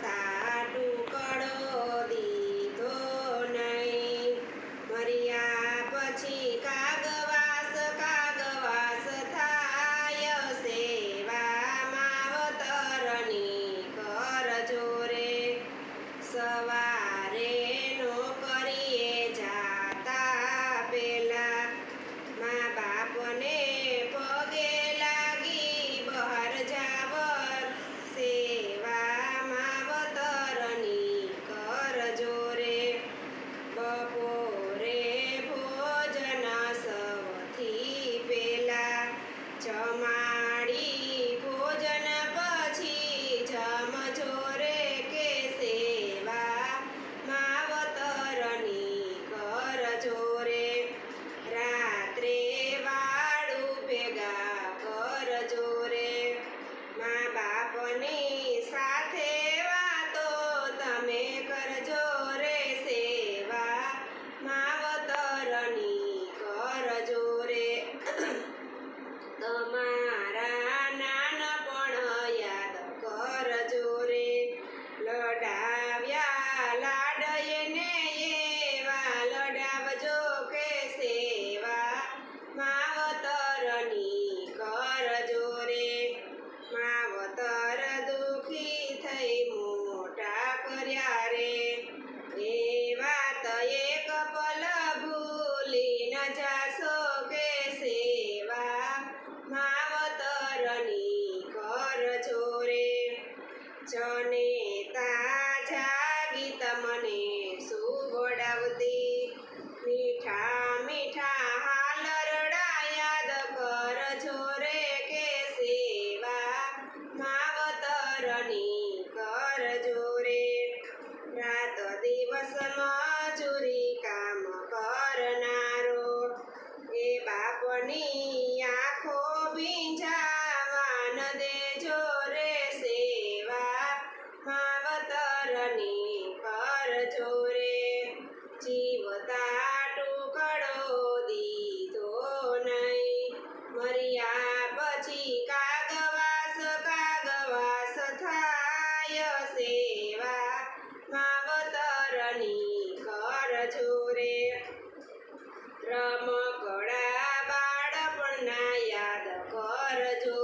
bata. જને તાજા ગીત મને સુવડાવતી. મીઠા મીઠા હાલ યાદ કરજો રે કે સેવા માવતરની કરજો રે. રાત દિવસમાં કાગવાસ કાગવાસ થાય સેવા માવતરની કર જોરે. રમકડા બાળપણના યાદ કરજો